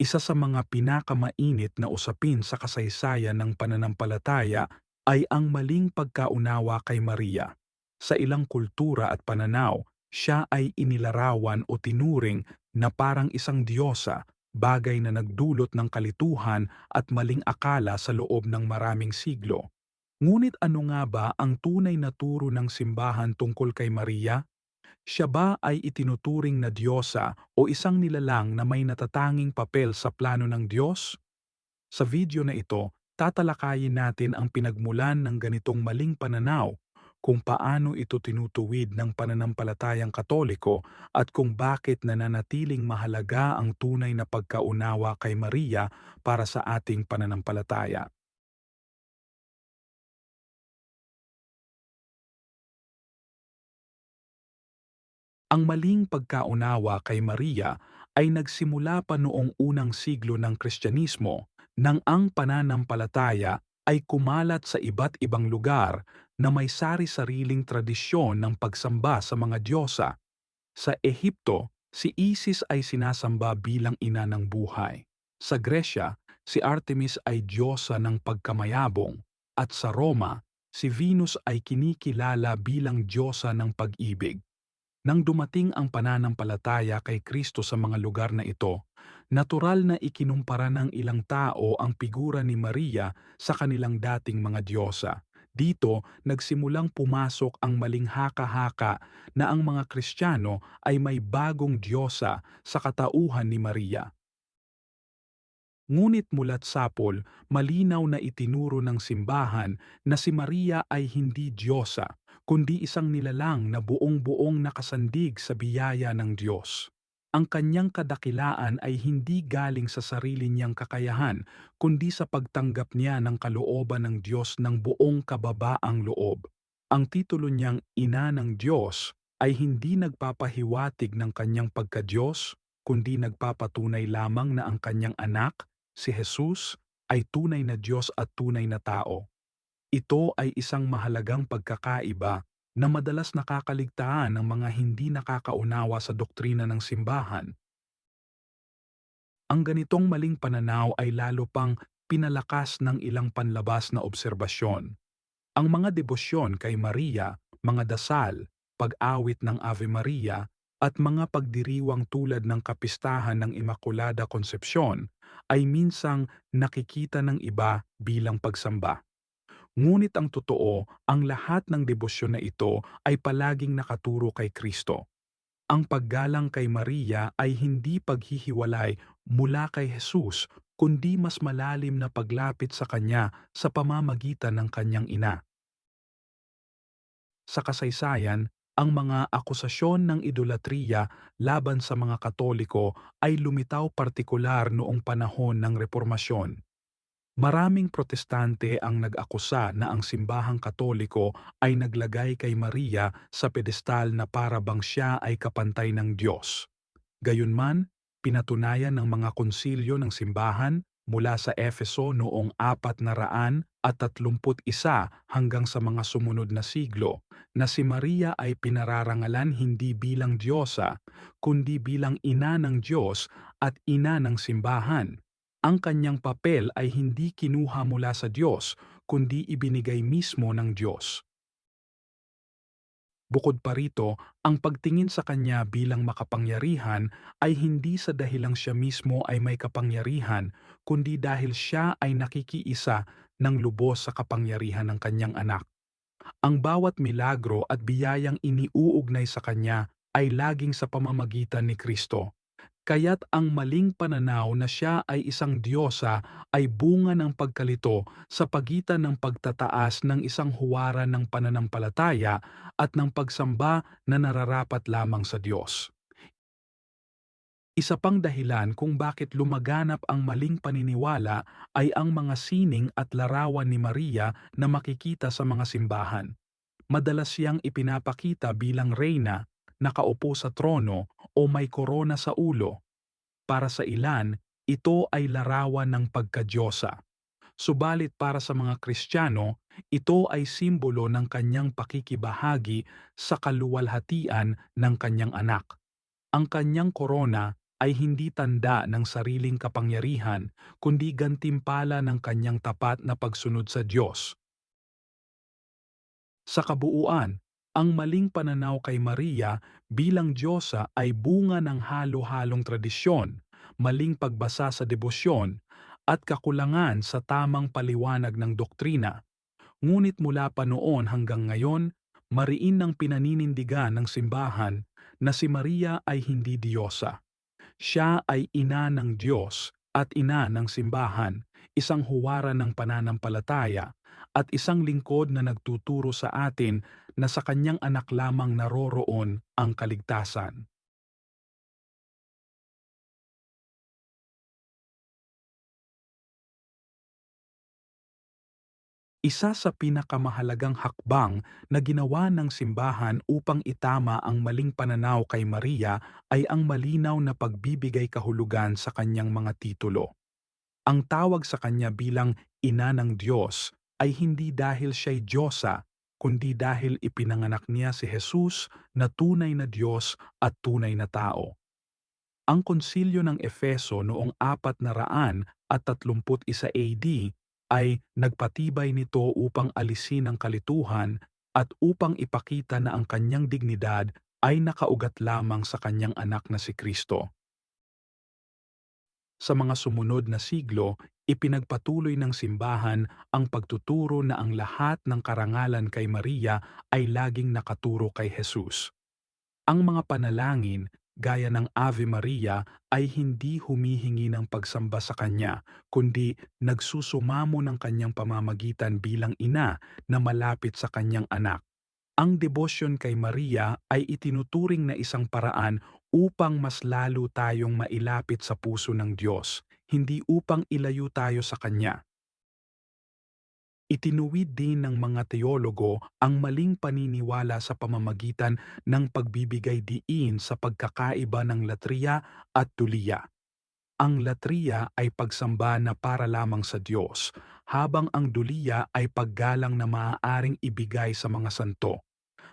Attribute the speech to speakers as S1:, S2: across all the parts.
S1: Isa sa mga pinakamainit na usapin sa kasaysayan ng pananampalataya ay ang maling pagkaunawa kay Maria. Sa ilang kultura at pananaw, siya ay inilarawan o tinuring na parang isang diyosa, bagay na nagdulot ng kalituhan at maling akala sa loob ng maraming siglo. Ngunit ano nga ba ang tunay na turo ng simbahan tungkol kay Maria? Siya ba ay itinuturing na diyosa o isang nilalang na may natatanging papel sa plano ng Diyos? Sa video na ito, tatalakayin natin ang pinagmulan ng ganitong maling pananaw, kung paano ito tinutuwid ng pananampalatayang katoliko at kung bakit nananatiling mahalaga ang tunay na pagkaunawa kay Maria para sa ating pananampalataya. Ang maling pagkaunawa kay Maria ay nagsimula pa noong unang siglo ng Kristyanismo nang ang pananampalataya ay kumalat sa iba't ibang lugar na may sari-sariling tradisyon ng pagsamba sa mga diyosa. Sa Ehipto, si Isis ay sinasamba bilang ina ng buhay. Sa Gresya, si Artemis ay diyosa ng pagkamayabong at sa Roma, si Venus ay kinikilala bilang diyosa ng pag-ibig. Nang dumating ang pananampalataya kay Kristo sa mga lugar na ito, natural na ikinumpara ng ilang tao ang figura ni Maria sa kanilang dating mga diyosa. Dito, nagsimulang pumasok ang maling haka-haka na ang mga Kristiyano ay may bagong diyosa sa katauhan ni Maria. Ngunit mulat sapol, malinaw na itinuro ng simbahan na si Maria ay hindi diyosa kundi isang nilalang na buong-buong nakasandig sa biyaya ng Diyos. Ang kanyang kadakilaan ay hindi galing sa sarili niyang kakayahan, kundi sa pagtanggap niya ng kalooban ng Diyos ng buong kababaang loob. Ang titulo niyang Ina ng Diyos ay hindi nagpapahiwatig ng kanyang pagka-Diyos, kundi nagpapatunay lamang na ang kanyang anak, si Jesus, ay tunay na Diyos at tunay na tao. Ito ay isang mahalagang pagkakaiba na madalas nakakaligtaan ng mga hindi nakakaunawa sa doktrina ng simbahan. Ang ganitong maling pananaw ay lalo pang pinalakas ng ilang panlabas na obserbasyon. Ang mga debosyon kay Maria, mga dasal, pag-awit ng Ave Maria, at mga pagdiriwang tulad ng kapistahan ng Immaculada Concepcion ay minsang nakikita ng iba bilang pagsamba. Ngunit ang totoo, ang lahat ng debosyon na ito ay palaging nakaturo kay Kristo. Ang paggalang kay Maria ay hindi paghihiwalay mula kay Jesus, kundi mas malalim na paglapit sa Kanya sa pamamagitan ng Kanyang ina. Sa kasaysayan, ang mga akusasyon ng idolatriya laban sa mga Katoliko ay lumitaw partikular noong panahon ng Reformasyon. Maraming protestante ang nag-akusa na ang simbahang katoliko ay naglagay kay Maria sa pedestal na para bang siya ay kapantay ng Diyos. Gayunman, pinatunayan ng mga konsilyo ng simbahan mula sa Efeso noong apat na raan at tatlumput isa hanggang sa mga sumunod na siglo na si Maria ay pinararangalan hindi bilang Diyosa kundi bilang ina ng Diyos at ina ng simbahan ang kanyang papel ay hindi kinuha mula sa Diyos, kundi ibinigay mismo ng Diyos. Bukod pa rito, ang pagtingin sa kanya bilang makapangyarihan ay hindi sa dahilang siya mismo ay may kapangyarihan, kundi dahil siya ay nakikiisa ng lubos sa kapangyarihan ng kanyang anak. Ang bawat milagro at biyayang iniuugnay sa kanya ay laging sa pamamagitan ni Kristo. Kaya't ang maling pananaw na siya ay isang diyosa ay bunga ng pagkalito sa pagitan ng pagtataas ng isang huwaran ng pananampalataya at ng pagsamba na nararapat lamang sa Diyos. Isa pang dahilan kung bakit lumaganap ang maling paniniwala ay ang mga sining at larawan ni Maria na makikita sa mga simbahan. Madalas siyang ipinapakita bilang reyna nakaupo sa trono o may korona sa ulo. Para sa ilan, ito ay larawan ng pagkadyosa. Subalit para sa mga Kristiyano, ito ay simbolo ng kanyang pakikibahagi sa kaluwalhatian ng kanyang anak. Ang kanyang korona ay hindi tanda ng sariling kapangyarihan, kundi gantimpala ng kanyang tapat na pagsunod sa Diyos. Sa kabuuan, ang maling pananaw kay Maria bilang Diyosa ay bunga ng halo-halong tradisyon, maling pagbasa sa debosyon, at kakulangan sa tamang paliwanag ng doktrina. Ngunit mula pa noon hanggang ngayon, mariin ng pinaninindigan ng simbahan na si Maria ay hindi Diyosa. Siya ay ina ng Diyos at ina ng simbahan, isang huwara ng pananampalataya, at isang lingkod na nagtuturo sa atin na sa kanyang anak lamang naroroon ang kaligtasan. Isa sa pinakamahalagang hakbang na ginawa ng simbahan upang itama ang maling pananaw kay Maria ay ang malinaw na pagbibigay kahulugan sa kanyang mga titulo. Ang tawag sa kanya bilang Ina ng Diyos ay hindi dahil siya'y Diyosa, kundi dahil ipinanganak niya si Jesus na tunay na Diyos at tunay na tao. Ang konsilyo ng Efeso noong apat na raan at tatlumput isa AD ay nagpatibay nito upang alisin ang kalituhan at upang ipakita na ang kanyang dignidad ay nakaugat lamang sa kanyang anak na si Kristo. Sa mga sumunod na siglo, ipinagpatuloy ng simbahan ang pagtuturo na ang lahat ng karangalan kay Maria ay laging nakaturo kay Jesus. Ang mga panalangin gaya ng Ave Maria ay hindi humihingi ng pagsamba sa Kanya, kundi nagsusumamo ng Kanyang pamamagitan bilang ina na malapit sa Kanyang anak. Ang debosyon kay Maria ay itinuturing na isang paraan upang mas lalo tayong mailapit sa puso ng Diyos, hindi upang ilayo tayo sa Kanya. Itinuwid din ng mga teologo ang maling paniniwala sa pamamagitan ng pagbibigay diin sa pagkakaiba ng latriya at tuliya. Ang latriya ay pagsamba na para lamang sa Diyos, habang ang duliya ay paggalang na maaaring ibigay sa mga santo.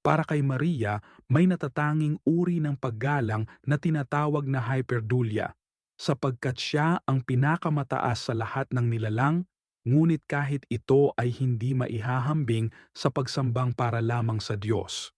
S1: Para kay Maria, may natatanging uri ng paggalang na tinatawag na hyperdulia, sapagkat siya ang pinakamataas sa lahat ng nilalang ngunit kahit ito ay hindi maihahambing sa pagsambang para lamang sa Diyos.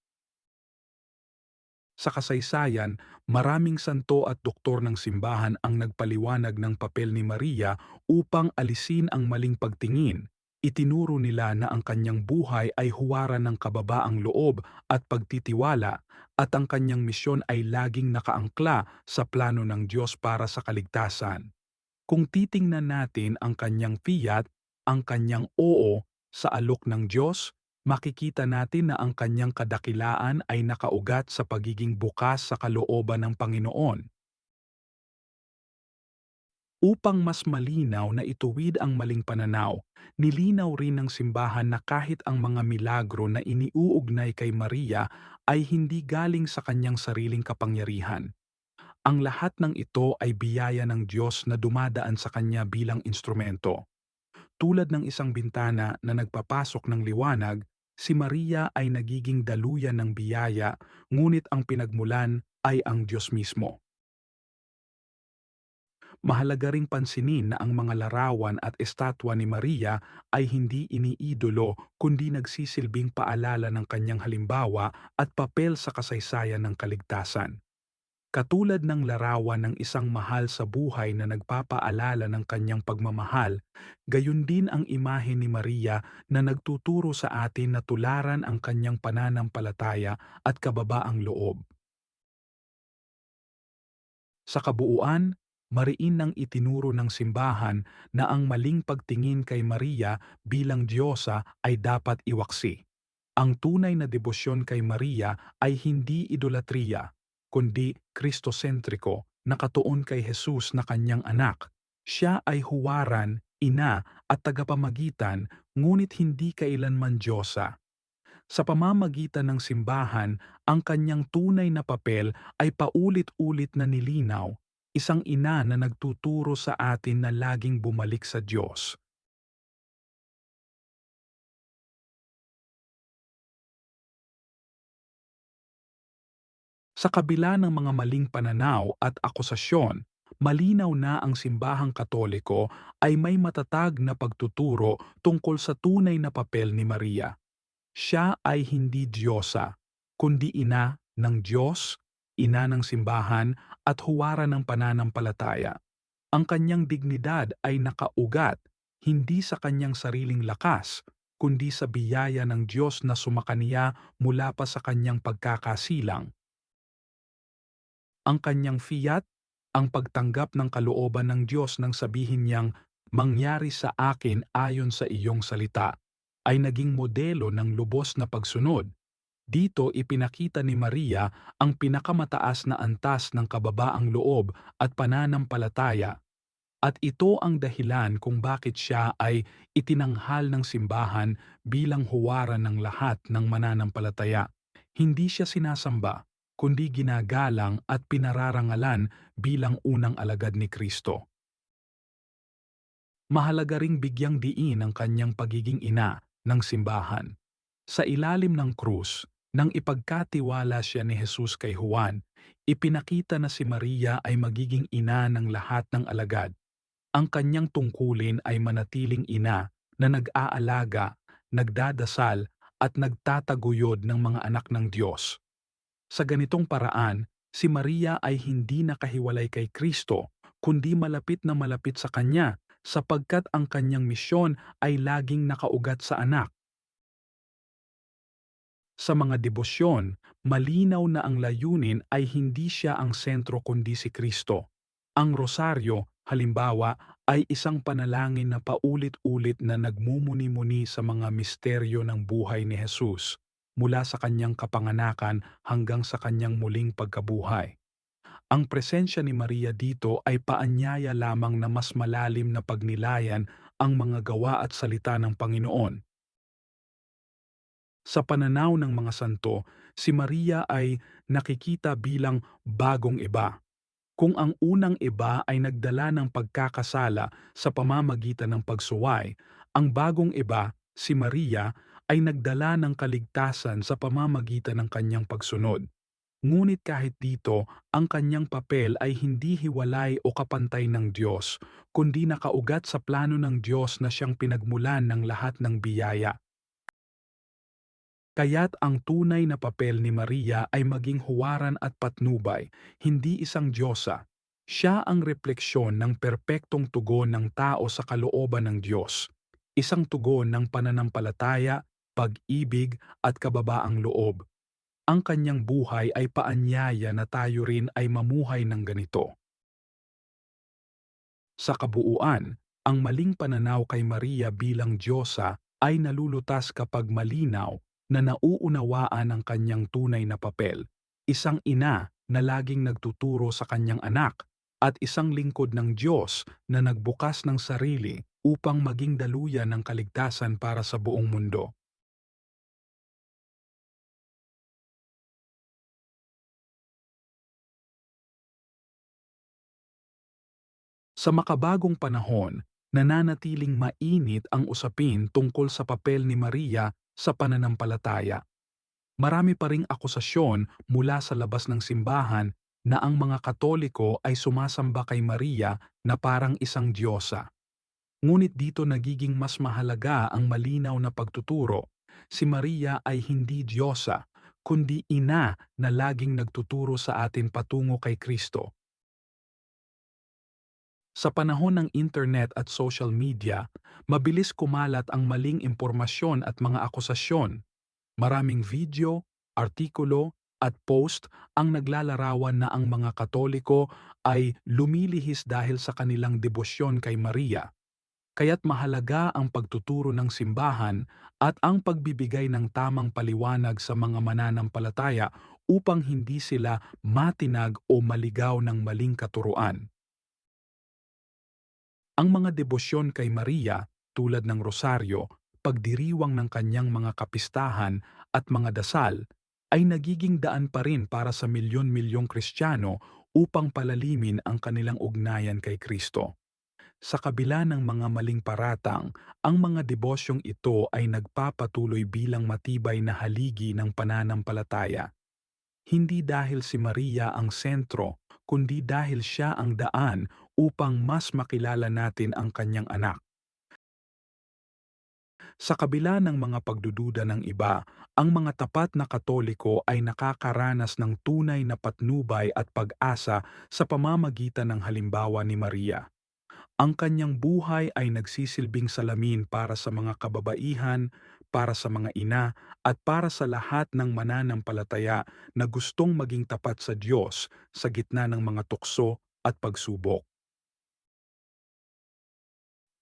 S1: Sa kasaysayan, maraming santo at doktor ng simbahan ang nagpaliwanag ng papel ni Maria upang alisin ang maling pagtingin. Itinuro nila na ang kanyang buhay ay huwara ng kababaang loob at pagtitiwala at ang kanyang misyon ay laging nakaangkla sa plano ng Diyos para sa kaligtasan. Kung titingnan natin ang kanyang fiat, ang kanyang oo sa alok ng Diyos, makikita natin na ang kanyang kadakilaan ay nakaugat sa pagiging bukas sa kalooban ng Panginoon. Upang mas malinaw na ituwid ang maling pananaw, nilinaw rin ng simbahan na kahit ang mga milagro na iniuugnay kay Maria ay hindi galing sa kanyang sariling kapangyarihan. Ang lahat ng ito ay biyaya ng Diyos na dumadaan sa kanya bilang instrumento. Tulad ng isang bintana na nagpapasok ng liwanag, si Maria ay nagiging daluyan ng biyaya, ngunit ang pinagmulan ay ang Diyos mismo. Mahalaga ring pansinin na ang mga larawan at estatwa ni Maria ay hindi iniidolo kundi nagsisilbing paalala ng kanyang halimbawa at papel sa kasaysayan ng kaligtasan. Katulad ng larawan ng isang mahal sa buhay na nagpapaalala ng kanyang pagmamahal, gayon din ang imahe ni Maria na nagtuturo sa atin na tularan ang kanyang pananampalataya at kababaang loob. Sa kabuuan, mariin nang itinuro ng simbahan na ang maling pagtingin kay Maria bilang Diyosa ay dapat iwaksi. Ang tunay na debosyon kay Maria ay hindi idolatriya, kundi Kristosentriko nakatuon kay Jesus na kanyang anak. Siya ay huwaran, ina at tagapamagitan ngunit hindi kailanman Diyosa. Sa pamamagitan ng simbahan, ang kanyang tunay na papel ay paulit-ulit na nilinaw, isang ina na nagtuturo sa atin na laging bumalik sa Diyos. Sa kabila ng mga maling pananaw at akusasyon, malinaw na ang simbahang katoliko ay may matatag na pagtuturo tungkol sa tunay na papel ni Maria. Siya ay hindi Diyosa, kundi ina ng Diyos, ina ng simbahan at huwara ng pananampalataya. Ang kanyang dignidad ay nakaugat hindi sa kanyang sariling lakas, kundi sa biyaya ng Diyos na sumakaniya mula pa sa kanyang pagkakasilang. Ang kanyang fiat, ang pagtanggap ng kalooban ng Diyos nang sabihin niyang, mangyari sa akin ayon sa iyong salita, ay naging modelo ng lubos na pagsunod. Dito ipinakita ni Maria ang pinakamataas na antas ng kababaang loob at pananampalataya at ito ang dahilan kung bakit siya ay itinanghal ng simbahan bilang huwaran ng lahat ng mananampalataya. Hindi siya sinasamba, kundi ginagalang at pinararangalan bilang unang alagad ni Kristo. Mahalaga ring bigyang diin ang kanyang pagiging ina ng simbahan. Sa ilalim ng krus, nang ipagkatiwala siya ni Jesus kay Juan, ipinakita na si Maria ay magiging ina ng lahat ng alagad ang kanyang tungkulin ay manatiling ina na nag-aalaga, nagdadasal at nagtataguyod ng mga anak ng Diyos. Sa ganitong paraan, si Maria ay hindi nakahiwalay kay Kristo, kundi malapit na malapit sa Kanya sapagkat ang kanyang misyon ay laging nakaugat sa anak. Sa mga debosyon, malinaw na ang layunin ay hindi siya ang sentro kundi si Kristo. Ang rosaryo Halimbawa, ay isang panalangin na paulit-ulit na nagmumuni-muni sa mga misteryo ng buhay ni Jesus mula sa kanyang kapanganakan hanggang sa kanyang muling pagkabuhay. Ang presensya ni Maria dito ay paanyaya lamang na mas malalim na pagnilayan ang mga gawa at salita ng Panginoon. Sa pananaw ng mga santo, si Maria ay nakikita bilang bagong iba kung ang unang iba ay nagdala ng pagkakasala sa pamamagitan ng pagsuway, ang bagong iba, si Maria, ay nagdala ng kaligtasan sa pamamagitan ng kanyang pagsunod. Ngunit kahit dito, ang kanyang papel ay hindi hiwalay o kapantay ng Diyos, kundi nakaugat sa plano ng Diyos na siyang pinagmulan ng lahat ng biyaya. Kaya't ang tunay na papel ni Maria ay maging huwaran at patnubay, hindi isang Diyosa. Siya ang refleksyon ng perpektong tugon ng tao sa kalooban ng Diyos. Isang tugon ng pananampalataya, pag-ibig at kababaang loob. Ang kanyang buhay ay paanyaya na tayo rin ay mamuhay ng ganito. Sa kabuuan, ang maling pananaw kay Maria bilang Diyosa ay nalulutas kapag malinaw na nauunawaan ang kanyang tunay na papel, isang ina na laging nagtuturo sa kanyang anak at isang lingkod ng Diyos na nagbukas ng sarili upang maging daluyan ng kaligtasan para sa buong mundo. Sa makabagong panahon, nananatiling mainit ang usapin tungkol sa papel ni Maria sa pananampalataya. Marami pa ring akusasyon mula sa labas ng simbahan na ang mga Katoliko ay sumasamba kay Maria na parang isang diyosa. Ngunit dito nagiging mas mahalaga ang malinaw na pagtuturo. Si Maria ay hindi diyosa, kundi ina na laging nagtuturo sa atin patungo kay Kristo. Sa panahon ng internet at social media, mabilis kumalat ang maling impormasyon at mga akusasyon. Maraming video, artikulo, at post ang naglalarawan na ang mga Katoliko ay lumilihis dahil sa kanilang debosyon kay Maria. Kaya't mahalaga ang pagtuturo ng simbahan at ang pagbibigay ng tamang paliwanag sa mga mananampalataya upang hindi sila matinag o maligaw ng maling katuruan. Ang mga debosyon kay Maria, tulad ng rosaryo, pagdiriwang ng kanyang mga kapistahan at mga dasal, ay nagiging daan pa rin para sa milyon-milyong Kristiyano upang palalimin ang kanilang ugnayan kay Kristo. Sa kabila ng mga maling paratang, ang mga debosyong ito ay nagpapatuloy bilang matibay na haligi ng pananampalataya. hindi dahil si Maria ang sentro, kundi dahil siya ang daan upang mas makilala natin ang kanyang anak. Sa kabila ng mga pagdududa ng iba, ang mga tapat na katoliko ay nakakaranas ng tunay na patnubay at pag-asa sa pamamagitan ng halimbawa ni Maria. Ang kanyang buhay ay nagsisilbing salamin para sa mga kababaihan, para sa mga ina, at para sa lahat ng mananampalataya na gustong maging tapat sa Diyos sa gitna ng mga tukso at pagsubok.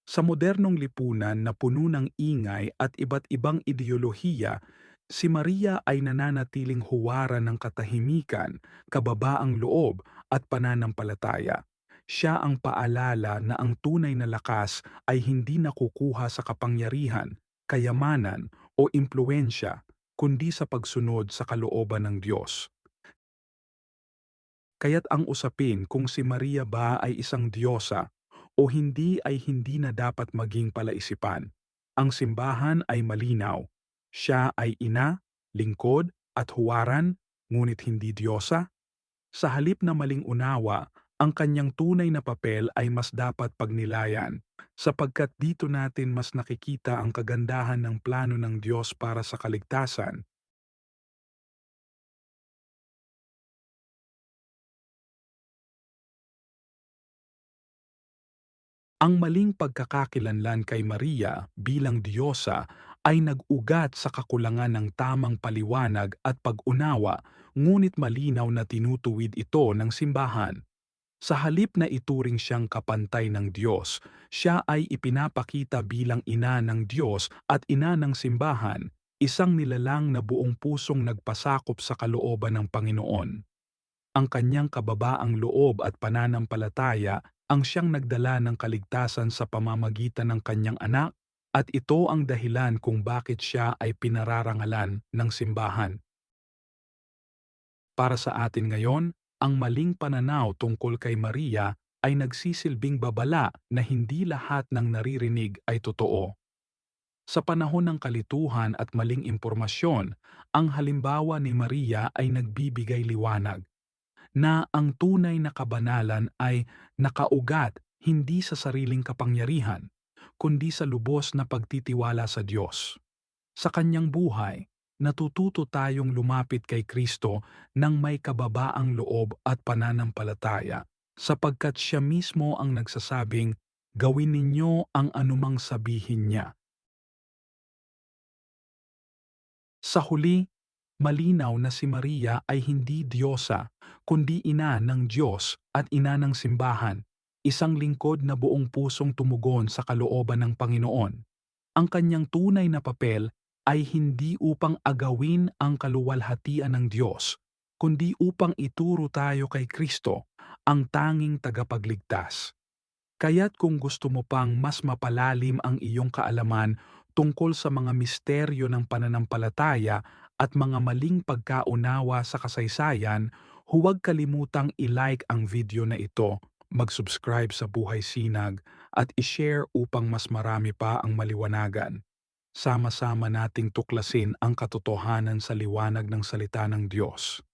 S1: Sa modernong lipunan na puno ng ingay at iba't ibang ideolohiya, si Maria ay nananatiling huwaran ng katahimikan, kababaang loob at pananampalataya. Siya ang paalala na ang tunay na lakas ay hindi nakukuha sa kapangyarihan, kayamanan o impluensya, kundi sa pagsunod sa kalooban ng Diyos. Kaya't ang usapin kung si Maria ba ay isang diyosa o hindi ay hindi na dapat maging palaisipan. Ang simbahan ay malinaw. Siya ay ina, lingkod, at huwaran, ngunit hindi diyosa. Sa halip na maling unawa, ang kanyang tunay na papel ay mas dapat pagnilayan, sapagkat dito natin mas nakikita ang kagandahan ng plano ng Diyos para sa kaligtasan Ang maling pagkakakilanlan kay Maria bilang diyosa ay nag-ugat sa kakulangan ng tamang paliwanag at pag-unawa ngunit malinaw na tinutuwid ito ng simbahan. Sa halip na ituring siyang kapantay ng Diyos, siya ay ipinapakita bilang ina ng Diyos at ina ng simbahan, isang nilalang na buong pusong nagpasakop sa kalooban ng Panginoon. Ang kanyang kababaang loob at pananampalataya ang siyang nagdala ng kaligtasan sa pamamagitan ng kanyang anak at ito ang dahilan kung bakit siya ay pinararangalan ng simbahan. Para sa atin ngayon, ang maling pananaw tungkol kay Maria ay nagsisilbing babala na hindi lahat ng naririnig ay totoo. Sa panahon ng kalituhan at maling impormasyon, ang halimbawa ni Maria ay nagbibigay liwanag na ang tunay na kabanalan ay nakaugat hindi sa sariling kapangyarihan, kundi sa lubos na pagtitiwala sa Diyos. Sa kanyang buhay, natututo tayong lumapit kay Kristo ng may kababaang loob at pananampalataya, sapagkat siya mismo ang nagsasabing, gawin ninyo ang anumang sabihin niya. Sa huli, malinaw na si Maria ay hindi diyosa kundi ina ng Diyos at ina ng simbahan, isang lingkod na buong pusong tumugon sa kalooban ng Panginoon. Ang kanyang tunay na papel ay hindi upang agawin ang kaluwalhatian ng Diyos, kundi upang ituro tayo kay Kristo, ang tanging tagapagligtas. Kaya't kung gusto mo pang mas mapalalim ang iyong kaalaman tungkol sa mga misteryo ng pananampalataya at mga maling pagkaunawa sa kasaysayan, huwag kalimutang i-like ang video na ito, mag-subscribe sa Buhay Sinag at i-share upang mas marami pa ang maliwanagan. Sama-sama nating tuklasin ang katotohanan sa liwanag ng salita ng Diyos.